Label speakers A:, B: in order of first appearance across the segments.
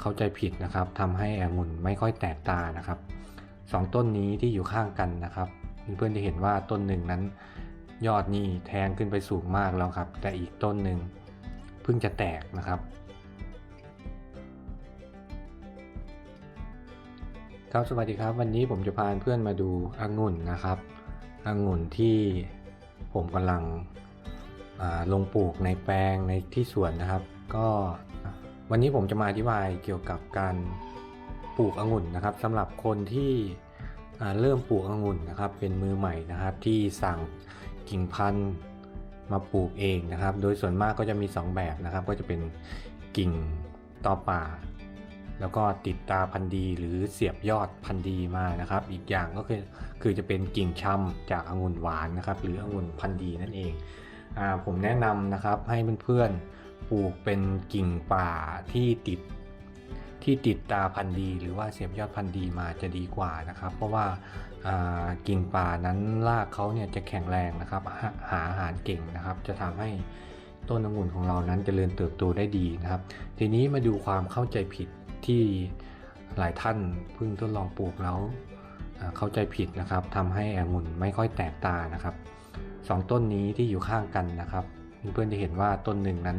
A: เข้าใจผิดนะครับทำให้องุ่นไม่ค่อยแตกตานะครับสองต้นนี้ที่อยู่ข้างกันนะครับ เพื่อนๆจะเห็นว่าต้นหนึ่งนั้น ยอดนี่แทงขึ้นไปสูงมากแล้วครับ แต่อีกต้นหนึ่งเพิ่งจะแตกนะครับครับสวัสดีครับวันนี้ผมจะพาเพื่อนมาดูองุ่นนะครับองุ่นที่ผมกำลังลงปลูกในแปลงในที่สวนนะครับ ก็ วันนี้ผมจะมาอธิบายเกี่ยวกับการปลูกองุ่นนะครับสำหรับคนที่เริ่มปลูกองุ่นนะครับ เป็นมือใหม่นะครับ ที่สั่งกิ่งพันธุ์มาปลูกเองนะครับ โดยส่วนมากก็จะมี 2 แบบนะครับ ก็จะเป็นกิ่งตอป่า แล้วก็ติดตาพันธุ์ดีหรือเสียบยอดพันธุ์ดีมานะครับ อีกอย่างก็คือคือจะเป็นกิ่งช่ำจากองุ่นหวานนะครับ หรือองุ่นพันธุ์ดีนั่นเองอผมแนะนำนะครับให้เพื่อนๆ ปลูกเป็นกิ่งป่าที่ติดที่ติดตาพันธุ์ดี หรือว่าเสียบยอดพันธุ์ดีมาจะดีกว่านะครับ เพราะว่าากิ่งป่านั้นรากเขาเนี่ยจะแข็งแรงนะครับหาหาอาหารเก่งนะครับ จะทำให้ต้นองุ่นของเรานั้นเจริญเติบโตได้ดีนะครับ ทีนี้มาดูความเข้าใจผิดที่หลายท่านเพิ่งทดลองปลูกแล้วเข้าใจผิดนะครับทำให้องุ่นไม่ค่อยแตกตานะครับสองต้นนี้ที่อยู่ข้างกันนะครับเพื่อนจะเห็นว่าต้นหนึ่งนั้น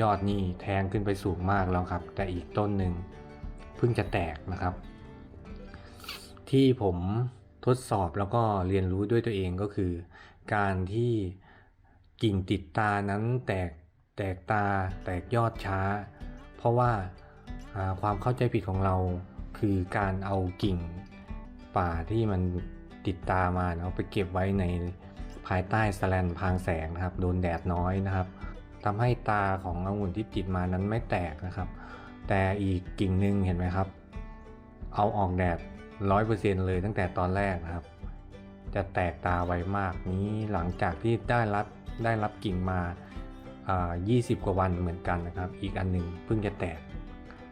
A: ยอดนี่แทงขึ้นไปสูงมากแล้วครับ แต่อีกต้นหนึ่งเพิ่งจะแตกนะครับ ที่ผมทดสอบแล้วก็เรียนรู้ด้วยตัวเองก็คือ การที่กิ่งติดตานั้นแตกแตกตาแตกยอดช้า เพราะว่าความเข้าใจผิดของเราคือการเอากิ่งป่าที่มันติดตามาเนาะไปเก็บไว้ในภายใต้สแลนพรางแสงนะครับ โดนแดดน้อยนะครับ ทำให้ตาขององุ่นที่ติดมานั้นไม่แตกนะครับ แต่อีกกิ่งหนึ่งเห็นไหมครับ เอาออกแดดร้อยเปอร์เซ็นเลยตั้งแต่ตอนแรกนะครับ จะแตกตาไวมากนี้หลังจากที่ได้รับได้รับกิ่งมาา20 กว่าวันเหมือนกันนะครับ อีกอันหนึ่งเพิ่งจะแตก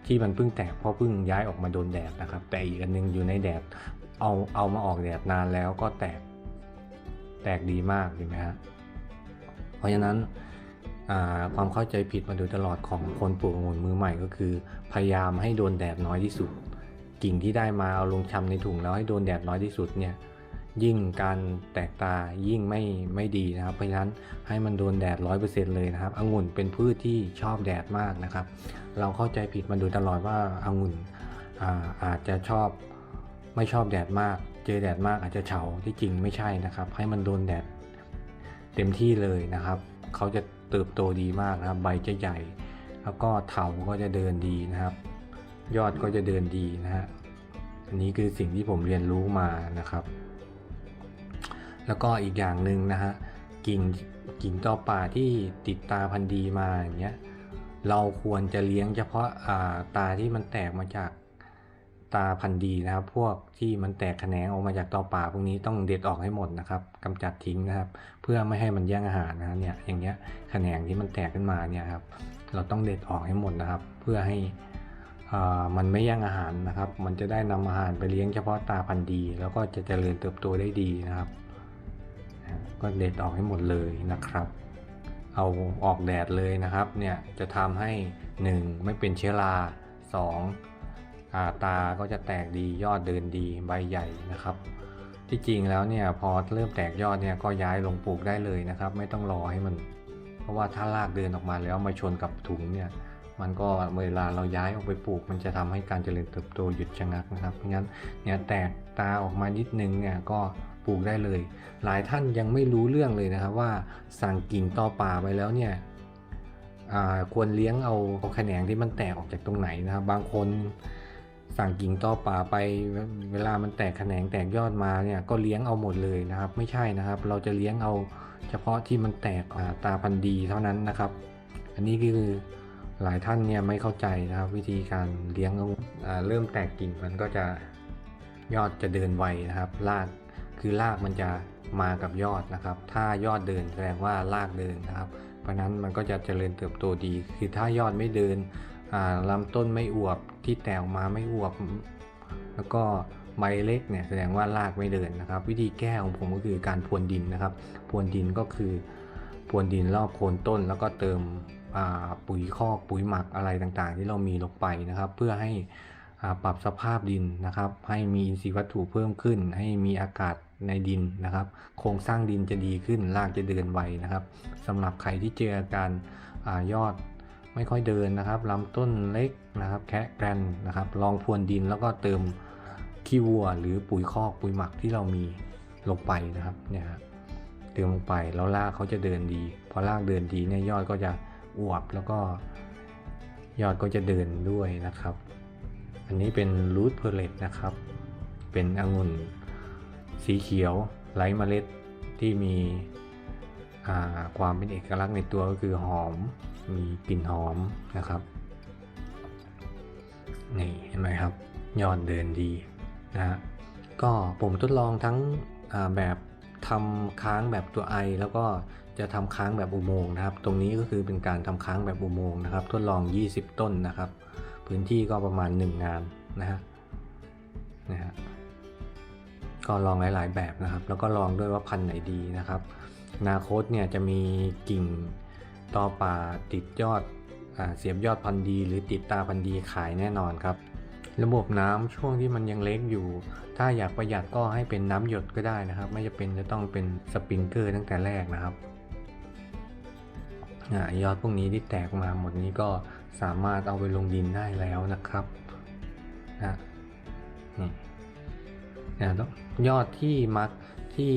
A: ที่มันเพิ่งแตกเพราะเพิ่งย้ายออกมาโดนแดดนะครับ แต่อีกอันหนึงอยู่ในแดด เอาเอามาออกแดดนานแล้วก็แตก แตกดีมากเห็นไหมฮะ เพราะฉะนั้น ความเข้าใจผิดมาโดยตลอดของคนปลูกองุ่นมือใหม่ก็คือ พยายามให้โดนแดดน้อยที่สุด กิ่งที่ได้มาเอาลงชำในถุงแล้วให้โดนแดดน้อยที่สุดเนี่ยยิ่งการแตกตายิ่งไม่ไม่ดีนะครับ เพราะฉะนั้นให้มันโดนแดดร้อยเปอร์เซ็นต์เลยนะครับองุ่นเป็นพืชที่ชอบแดดมากนะครับ เราเข้าใจผิดมาโดยตลอดว่าองุ่นอาอาจจะชอบไม่ชอบแดดมาก เจอแดดมากอาจจะเฉาที่จริงไม่ใช่นะครับ ให้มันโดนแดดเต็มที่เลยนะครับ เขาจะ เติบโตดีมากนะครับ ใบจะใหญ่ แล้วก็เถาก็จะเดินดีนะครับ ยอดก็จะเดินดีนะฮะอันนี้คือสิ่งที่ผมเรียนรู้มานะครับ แล้วก็อีกอย่างหนึ่งนะฮะกิ่งกิ่งต่อป่าที่ติดตาพันธุ์ดีมาอย่างเงี้ยเราควรจะเลี้ยงเฉพาะาตาที่มันแตกมาจาก ตาพันธุ์ดีนะครับ พวกที่มันแตกแขนงออกมาจากตอป่าพวกนี้ต้องเด็ดออกให้หมดนะครับกำจัดทิ้งนะครับ เพื่อไม่ให้มันแย่งอาหารนะเนี่ยอย่างเงี้ยแขนงที่มันแตกขึ้นมาเนี่ยครับ เราต้องเด็ดออกให้หมดนะครับ เพื่อให้อ่ามันไม่แย่งอาหารนะครับ มันจะได้นำอาหารไปเลี้ยงเฉพาะตาพันธุ์ดี แล้วก็จะเจริญเติบโตได้ดีนะครับ ก็เด็ดออกให้หมดเลยนะครับ เอาออกแดดเลยนะครับ เนี่ยจะทำให้ 1 ไม่เป็นเชื้อรา2อ่า ตาก็จะแตกดียอดเดินดีใบใหญ่นะครับ ที่จริงแล้วเนี่ยพอเริ่มแตกยอดเนี่ยก็ย้ายลงปลูกได้เลยนะครับ ไม่ต้องรอให้มัน เพราะว่าถ้ารากเดินออกมาแล้วมาชนกับถุงเนี่ยมันก็เวลาเราย้ายออกไปปลูก มันจะทำให้การเจริญเติบโตหยุดชะงักนะครับ เพราะงั้นเนี่ยแตกตาออกมานิดนึงเนี่ยก็ปลูกได้เลย หลายท่านยังไม่รู้เรื่องเลยนะครับว่าสั่งกิ่งต่อป่าไปแล้วเนี่ยควรเลี้ยงเอาแขนงที่มันแตกออกจากตรงไหนนะครับ บางคน สั่งกิ่งต่อป่าไปเวลามันแตกแขนงแตกยอดมาเนี่ยก็เลี้ยงเอาหมดเลยนะครับ ไม่ใช่นะครับ เราจะเลี้ยงเอาเฉพาะที่มันแตกตาพันธุ์ดีเท่านั้นนะครับ อันนี้คือหลายท่านเนี่ยไม่เข้าใจนะครับ วิธีการเลี้ยงเอาเริ่มแตกกิ่งมันก็จะยอดจะเดินไวนะครับรากคือรากมันจะมากับยอดนะครับ ถ้ายอดเดินแสดงว่ารากเดินนะครับ เพราะนั้นมันก็จะเจริญเติบโตดี คือถ้ายอดไม่เดินลำต้นไม่อวบ ที่แตกออกมาไม่อวบ แล้วก็ใบเล็กเนี่ยแสดงว่ารากไม่เดินนะครับ วิธีแก้ของผมก็คือการพรวนดินนะครับพรวนดินก็คือพรวนดินรอบโคนต้น แล้วก็เติมปุ๋ยคอกปุ๋ยหมักอะไรต่างๆ ที่เรามีลงไปนะครับ เพื่อให้ปรับสภาพดินนะครับ ให้มีอินทรีย์วัตถุเพิ่มขึ้น ให้มีอากาศในดินนะครับ โครงสร้างดินจะดีขึ้นรากจะเดินไวนะครับสำหรับใครที่เจออาการอายอด ไม่ค่อยเดินนะครับลำต้นเล็กนะครับ แคะแกรนนะครับลองพรวนดินแล้วก็เติมขี้วัวหรือปุ๋ยคอกปุ๋ยหมักที่เรามีลงไปนะครับเนี่ยเติมลงไปแล้วรากเขาจะเดินดี พอรากเดินดีเนี่ยยอดก็จะอวบแล้วก็ยอดก็จะเดินด้วยนะครับ อันนี้เป็นรูทเพลเลตนะครับ เป็นองุ่นสีเขียวไร้เมล็ดที่มีความเป็นเอกลักษณ์ในตัวก็คือหอม มีกลิ่นหอมนะครับ นี่เห็นไหมครับยอดเดินดีนะฮะก็ผมทดลองทั้งแบบทำค้างแบบตัวไอ แล้วก็จะทำค้างแบบอุโมงค์นะครับ ตรงนี้ก็คือเป็นการทำค้างแบบอุโมงค์นะครับ ทดลอง 20 ต้นนะครับ พื้นที่ก็ประมาณ 1 งานนะฮะนะฮะก็ลองหลาย ๆ แบบนะครับ แล้วก็ลองด้วยว่าพันธุ์ไหนดีนะครับนาโคตเนี่ยจะมีกิ่ง ต่อป่าติดยอดอเสียบยอดพันธุ์ดี หรือติดตาพันธุ์ดีขายแน่นอนครับ ระบบน้ำช่วงที่มันยังเล็กอยู่ ถ้าอยากประหยัดก็ให้เป็นน้ำหยดก็ได้นะครับ ไม่จะเป็นจะต้องเป็นสปริงเกอร์ตั้งแต่แรกนะครับอยอดพวกนี้ที่แตกมาหมดนี้ก็สามารถเอาไปลงดินได้แล้วนะครับนะนี่นะยอดที่มักที่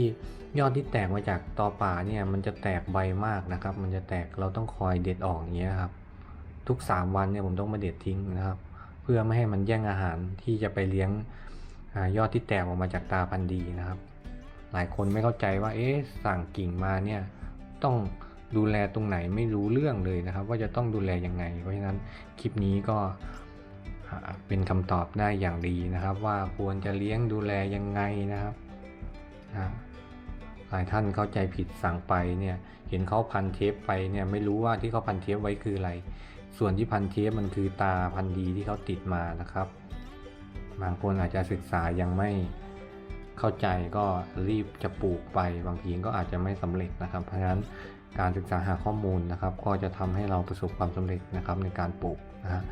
A: ยอดที่แตกมาจากตอป่าเนี่ยมันจะแตกใบมากนะครับ มันจะแตกเราต้องคอยเด็ดออกอย่างเงี้ยครับ ทุก 3 วันเนี่ยผมต้องมาเด็ดทิ้งนะครับ เพื่อไม่ให้มันแย่งอาหารที่จะไปเลี้ยงอยอดที่แตกออกมาจากตาพันธุ์ดีนะครับ หลายคนไม่เข้าใจว่าเอ๊ะสั่งกิ่งมาเนี่ยต้องดูแลตรงไหนไม่รู้เรื่องเลยนะครับ ว่าจะต้องดูแลยังไง เพราะฉะนั้นคลิปนี้ก็เป็นคำตอบได้อย่างดีนะครับ ว่าควรจะเลี้ยงดูแลยังไงนะครับนะ หลายท่านเข้าใจผิดสั่งไปเนี่ยเห็นเขาพันเทปไปเนี่ยไม่รู้ว่าที่เขาพันเทปไว้คืออะไร ส่วนที่พันเทปมันคือตาพันดีที่เขาติดมานะครับ บางคนอาจจะศึกษายังไม่เข้าใจก็รีบจะปลูกไปบางทีก็อาจจะไม่สำเร็จนะครับ เพราะฉะนั้นการศึกษาหาข้อมูลนะครับ ก็จะทำให้เราประสบความสำเร็จนะครับในการปลูกนะฮะ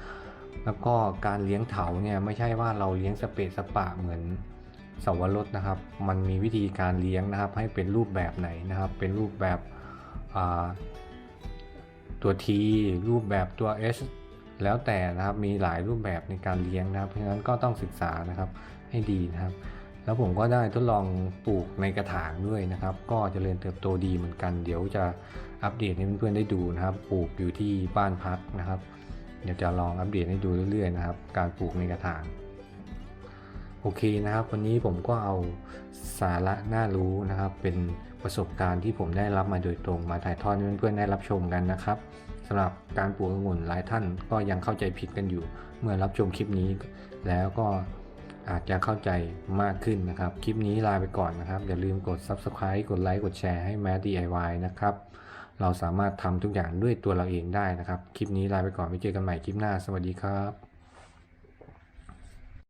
A: แล้วก็การเลี้ยงเถาเนี่ยไม่ใช่ว่าเราเลี้ยงสเปซสปะเหมือน สวรสนะครับ มันมีวิธีการเลี้ยงนะครับ ให้เป็นรูปแบบไหนนะครับ เป็นรูปแบบตัว T รูปแบบตัว S แล้วแต่นะครับมีหลายรูปแบบในการเลี้ยงนะครับ เพราะฉะนั้นก็ต้องศึกษานะครับให้ดีนะครับ แล้วผมก็ได้ทดลองปลูกในกระถางด้วยนะครับ ก็เจริญเติบโตดีเหมือนกัน เดี๋ยวจะอัปเดตให้เพื่อนๆได้ดูนะครับ ปลูกอยู่ที่บ้านพักนะครับ เดี๋ยวจะลองอัปเดตให้ดูเรื่อยๆนะครับ การปลูกในกระถาง โอเคนะครับ วันนี้ผมก็เอาสาระน่ารู้นะครับ เป็นประสบการณ์ที่ผมได้รับมาโดยตรงมาถ่ายทอดให้เพื่อนๆได้รับชมกันนะครับสำหรับการปลูกองุ่นหลายท่านก็ยังเข้าใจผิดกันอยู่ เมื่อรับชมคลิปนี้ แล้วก็อาจจะเข้าใจมากขึ้นนะครับ คลิปนี้ลาไปก่อนนะครับ อย่าลืมกด Subscribe กดไลค์กดแชร์ให้ m a DIY นะครับ เราสามารถทำทุกอย่างด้วยตัวเราเองได้นะครับ คลิปนี้ลาไปก่อนไว้เจอกันใหม่คลิปหน้า สวัสดีครับ